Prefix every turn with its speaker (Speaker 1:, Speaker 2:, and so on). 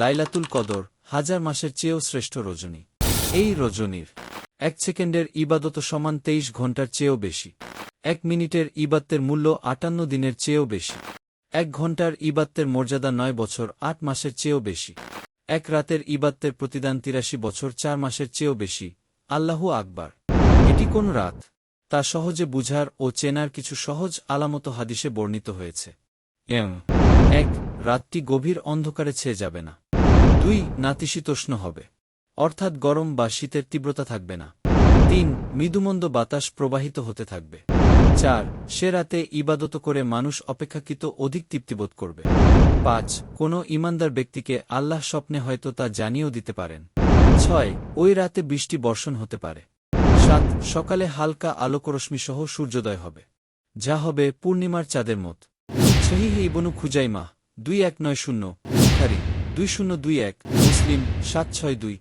Speaker 1: লাইলাতুল কদর হাজার মাসের চেয়েও শ্রেষ্ঠ রজনী। এই রজনীর এক সেকেন্ডের ইবাদত সমান তেইশ ঘণ্টার চেয়েও বেশি। এক মিনিটের ইবাত্তের মূল্য আটান্ন দিনের চেয়েও বেশি। এক ঘণ্টার ইবাত্তের মর্যাদা নয় বছর, আট মাসের চেয়েও বেশি। এক রাতের ইবাত্তের প্রতিদান তিরাশি বছর, চার মাসের চেয়েও বেশি। আল্লাহু আকবার। এটি কোন রাত? তা সহজে বুঝার ও চেনার কিছু সহজ আলামত হাদিসে বর্ণিত হয়েছে। এক, রাতটি গভীর অন্ধকারে ছেয়ে যাবে না। দুই, নাতিশীতোষ্ণ হবে। অর্থাৎ গরম বা শীতের তীব্রতা থাকবে না। তিন, মৃদুমন্দ বাতাস প্রবাহিত হতে থাকবে। চার, সে রাতে ইবাদত করে মানুষ অপেক্ষাকৃত অধিক তৃপ্তিবোধ করবে। পাঁচ, কোনো ইমানদার ব্যক্তিকে আল্লাহ স্বপ্নে হয়তো তা জানিয়েও দিতে পারেন। ছয়, ওই রাতে বৃষ্টি বর্ষণ হতে পারে। সাত, সকালে হালকা আলোকরশ্মিসহ সূর্যোদয় হবে। যা হবে পূর্ণিমার চাঁদের মত। সহিহ ইবনু খুজাইমা, দুই এক নয় শূন্য। দুই শূন্য দুই এক, মুসলিম, সাত ছয় দুই।